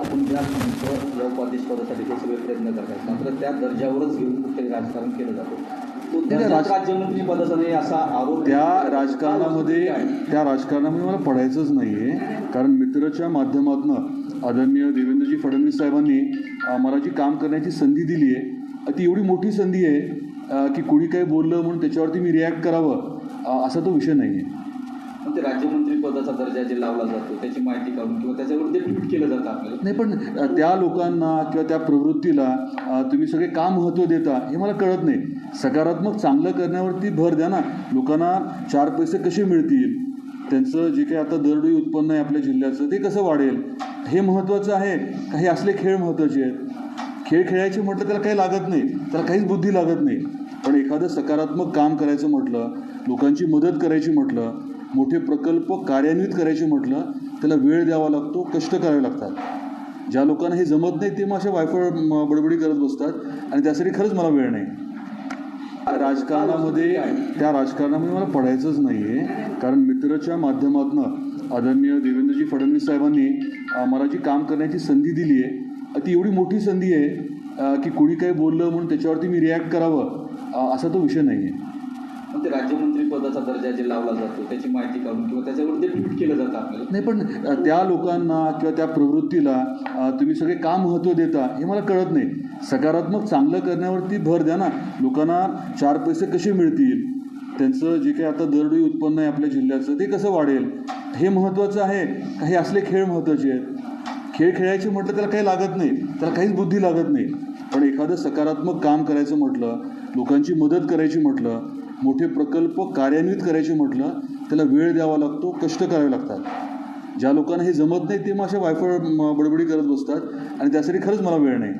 आपण ज्या उपाध्यक्ष पदासाठी हे सगळे प्रयत्न करतात. मात्र त्या दर्जावरच घेऊन कुठेतरी राजकारण केलं जातं. तो राज- राज्यमंत्री पदाचा नाही असा आरोप त्या राजकारणामध्ये त्या राजकारणामध्ये मला पडायचंच नाही आहे कारण मित्रच्या माध्यमातून आदरणीय देवेंद्रजी फडणवीस साहेबांनी मला जी काम करण्याची संधी दिली आहे ती एवढी मोठी संधी आहे की कुणी काही बोललं म्हणून त्याच्यावरती मी रिॲक्ट करावं असा तो विषय नाही आहे पण ते राज्यमंत्री पदाचा दर्जा जे लावला जातो त्याची माहिती काढून किंवा त्याच्यावर ते ट्विट केलं जातं आपल्याला. नाही पण त्या लोकांना किंवा त्या प्रवृत्तीला तुम्ही सगळे का महत्त्व देता हे मला कळत नाही. सकारात्मक चांगलं करण्यावरती भर द्या ना. लोकांना चार पैसे कसे मिळतील? त्यांचं जे काही आता दरडोई उत्पन्न आहे आपल्या जिल्ह्याचं ते कसं वाढेल? हे महत्त्वाचं आहे काही असले खेळ महत्त्वाचे आहेत? खेळ खेळायचे म्हटलं त्याला काही लागत नाही. त्याला काहीच बुद्धी लागत नाही. पण एखादं सकारात्मक काम करायचं म्हटलं लोकांची मदत करायची म्हटलं मोठे प्रकल्प कार्यान्वित करायचे म्हटलं त्याला वेळ द्यावा लागतो कष्ट करावे लागतात. ज्या लोकांना हे जमत नाही ते मग असे वायफळ बडबडी करत बसतात आणि त्यासाठी खरंच मला वेळ नाही. राजकारणामध्ये त्या राजकारणामध्ये मला पडायचंच नाही आहे कारण मित्रच्या माध्यमातून आदरणीय देवेंद्रजी फडणवीस साहेबांनी मला जी काम करण्याची संधी दिली आहे ती एवढी मोठी संधी आहे की कुणी काही बोललं म्हणून त्याच्यावरती मी रिॲक्ट करावं असा तो विषय नाही आहे पण ते राज्यमंत्री पदाचा दर्जा जे लावला जातो त्याची माहिती काढून किंवा त्याच्यावर ते ट्विट केलं जातं आपल्याला. नाही पण त्या लोकांना किंवा त्या प्रवृत्तीला तुम्ही सगळे का महत्त्व देता हे मला कळत नाही. सकारात्मक चांगलं करण्यावरती भर द्या ना. लोकांना चार पैसे कसे मिळतील? त्यांचं जे काही आता दरडोई उत्पन्न आहे आपल्या जिल्ह्याचं ते कसं वाढेल? हे महत्त्वाचं आहे काही असले खेळ महत्त्वाचे आहेत? खेळ खेळायचे म्हटलं त्याला काही लागत नाही. त्याला काहीच बुद्धी लागत नाही. पण एखादं सकारात्मक काम करायचं म्हटलं लोकांची मदत करायची म्हटलं मोठे प्रकल्प कार्यान्वित करायचे म्हटलं त्याला वेळ द्यावा लागतो कष्ट करावे लागतात. ज्या लोकांना हे जमत नाही ते मग अशा वायफळ बडबडी करत बसतात. आणि त्यासाठी खरंच मला वेळ नाही.